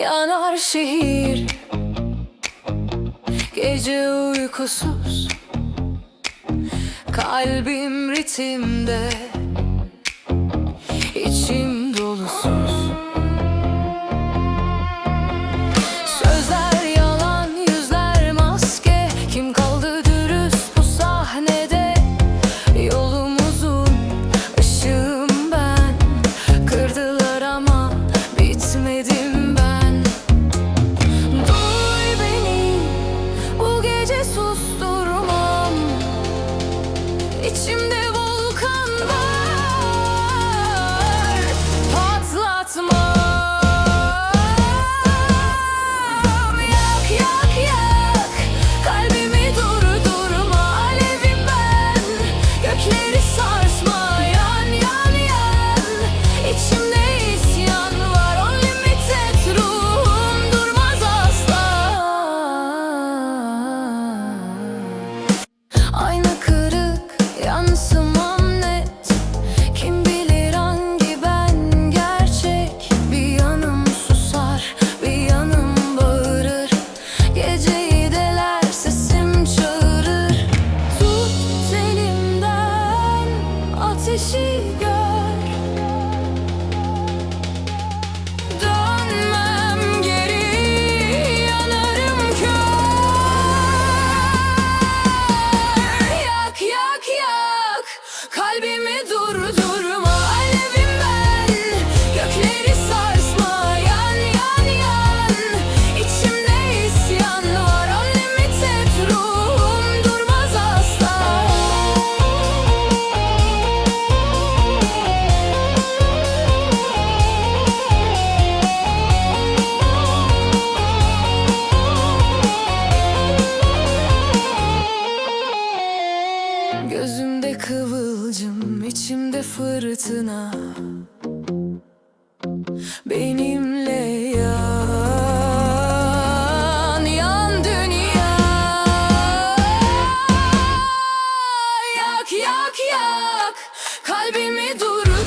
Yanar şehir. Gece uykusuz. Kalbim ritimde. ateşi Dönmem geri yanarım kör. Yak yak yak. Kalbimi durdur. Gözümde kıvılcım, içimde fırtına. Benimle yan, yan dünya. Yak yak yak, kalbimi durur